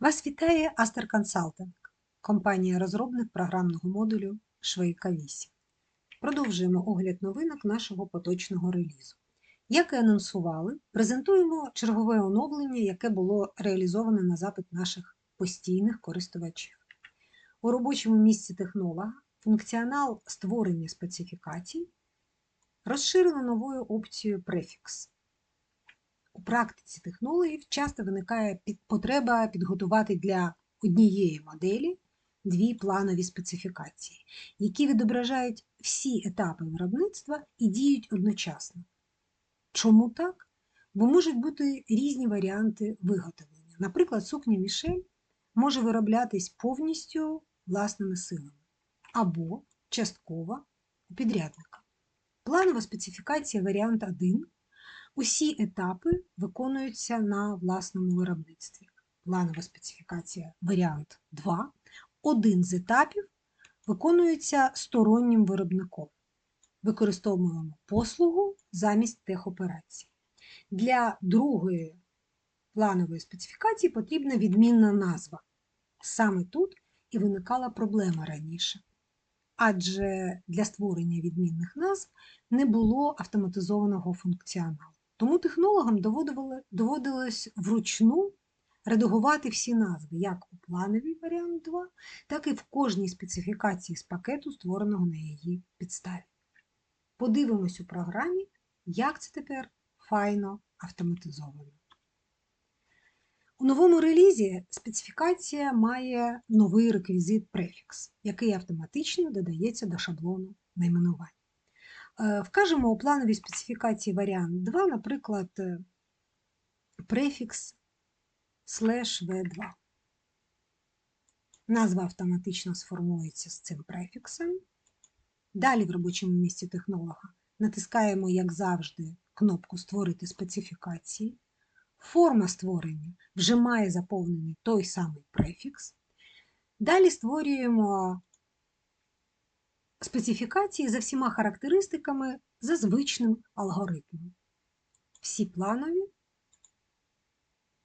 Вас вітає Aster Consulting, компанія-розробник програмного модулю Швейка 8. Продовжуємо огляд новинок нашого поточного релізу. Як і анонсували, презентуємо чергове оновлення, яке було реалізоване на запит наших постійних користувачів. У робочому місці технолога функціонал створення специфікацій розширено новою опцією Prefix. У практиці технологів часто виникає потреба підготувати для однієї моделі дві планові специфікації, які відображають всі етапи виробництва і діють одночасно. Чому так? Бо можуть бути різні варіанти виготовлення. Наприклад, сукня Мішель може вироблятись повністю власними силами або частково у підрядника. Планова специфікація варіант 1 Усі етапи виконуються на власному виробництві. Планова специфікація варіант 2. Один з етапів виконується стороннім виробником. Використовуємо послугу замість техоперації. Для другої планової специфікації потрібна відмінна назва. Саме тут і виникала проблема раніше. Адже для створення відмінних назв не було автоматизованого функціоналу. Тому технологам доводилось вручну редагувати всі назви як у плановій варіант 2, так і в кожній специфікації з пакету, створеного на її підставі. Подивимось у програмі, як це тепер файно автоматизовано. У новому релізі специфікація має новий реквізит префікс, який автоматично додається до шаблону найменувань. Е, Вкажемо у плановій специфікації варіант 2, наприклад, е, префікс слеш v2. Назва автоматично сформується з цим префіксом. Далі в робочому місці технолога натискаємо, як завжди, кнопку Створити специфікації. Форма створення вже має заповнений той самий префікс. Далі створюємо специфікації за всіма характеристиками за звичним алгоритмом. Всі планові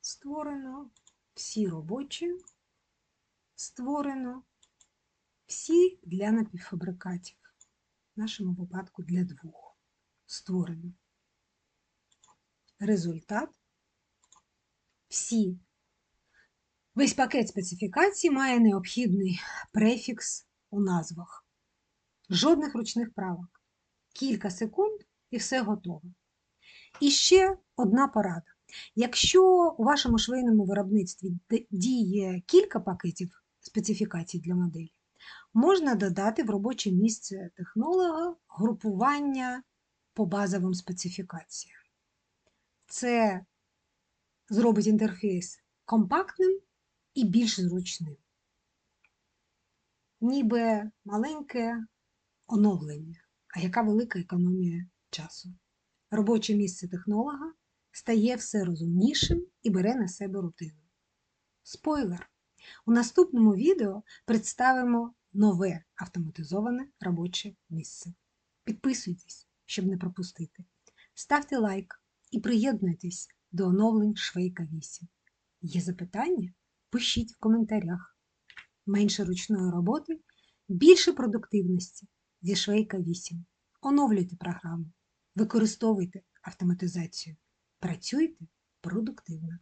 створено, всі робочі створено, всі для напівфабрикатів. В нашому випадку для двох створено. Результат всі. Весь пакет специфікацій має необхідний префікс у назвах. Жодних ручних правок. Кілька секунд і все готово. І ще одна порада. Якщо у вашому швейному виробництві діє кілька пакетів специфікацій для моделі, можна додати в робоче місце технолога групування по базовим специфікаціям. Це зробить інтерфейс компактним і більш зручним. Ніби маленьке оновлення, а яка велика економія часу. Робоче місце технолога стає все розумнішим і бере на себе рутину. Спойлер! У наступному відео представимо нове автоматизоване робоче місце. Підписуйтесь, щоб не пропустити. Ставте лайк і приєднуйтесь до оновлень Швейка 8. Є запитання? Пишіть в коментарях. Менше ручної роботи, більше продуктивності зі Швейка 8. Оновлюйте програму, використовуйте автоматизацію. Працюйте продуктивно.